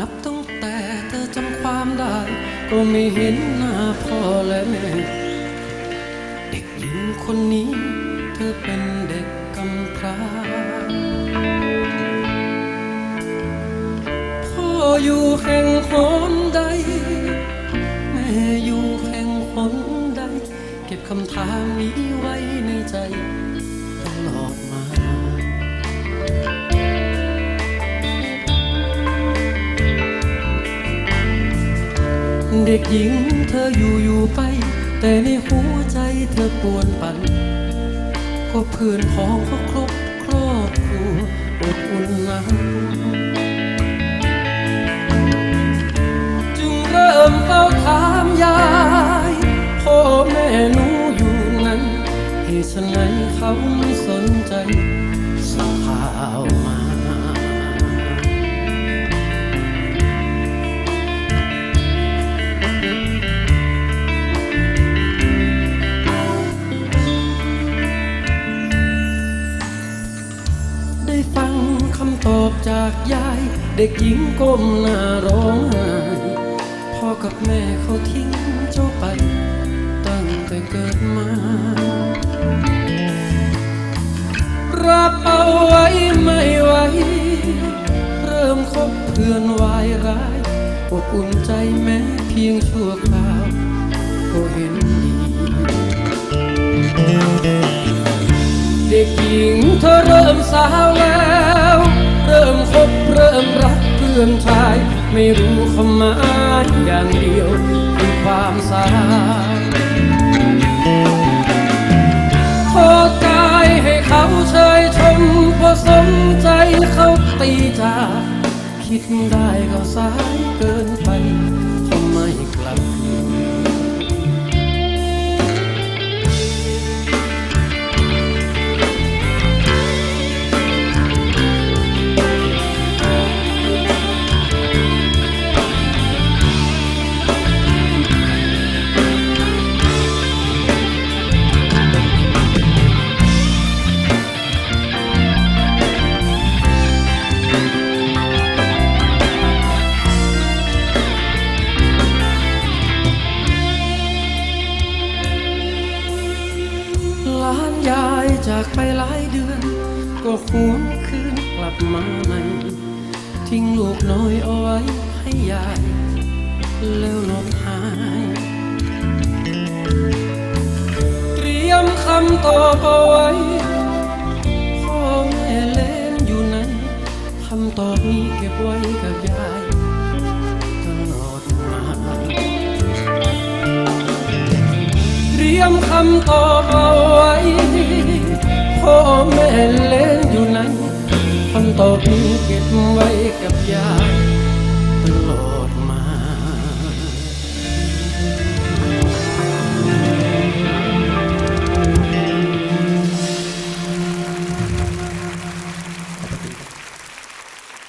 นับตั้งแต่เธอจำความได้ ก็ไม่เห็นหน้าพ่อและแม่ เด็กหญิงคนนี้ เธอเป็นเด็กกำพร้า พ่ออยู่แห่งหนำถามนี้ไว้ในใจตลอดมาเด็กหญิงเธออยู่อยู่ไป แต่ในหัวใจเธอปวนปั่นก็เพื่อนพ้องก็ครบครอบครัวอบอุ่นนั้น เหตุไฉนเขาไม่สนใจสักข่าวมาได้ฟังคำตอบจากยาย เด็กหญิงก้มหน้าร้องไห้พ่อกับแม่เขาทิ้งเจ้าไป ตั้งแต่เกิดมา เพื่อนวายร้ายอบอุ่นใจแม้เพียงชั่วคราวก็เห็นดีเด็กหญิงเธอเริ่มสาวแล้ว เริ่มคบเริ่มรักเพื่อนชาย ไม่รู้ความหมายอย่างเดียวคือความสายพอกายให้เขาเชยชมพอสมใจเขาตีจาก คิดได้ก็สายเกินไปทำไมกลับคืน ยายจากไปหลายเดือน ก็หวนคืนกลับมาใหม่ ทิ้งลูกน้อยเอาไว้ให้ยาย แล้วลบหาย เตรียมคำตอบเอาไว้พ่อแม่เล่นอยู่ไหนคำตอบนี้เก็บไว้กับยายตลอดมาเตรียมคำตอบ พ่อแม่เลี้ยงอยู่ไหนคำตอบนี้เก็บไว้กับยา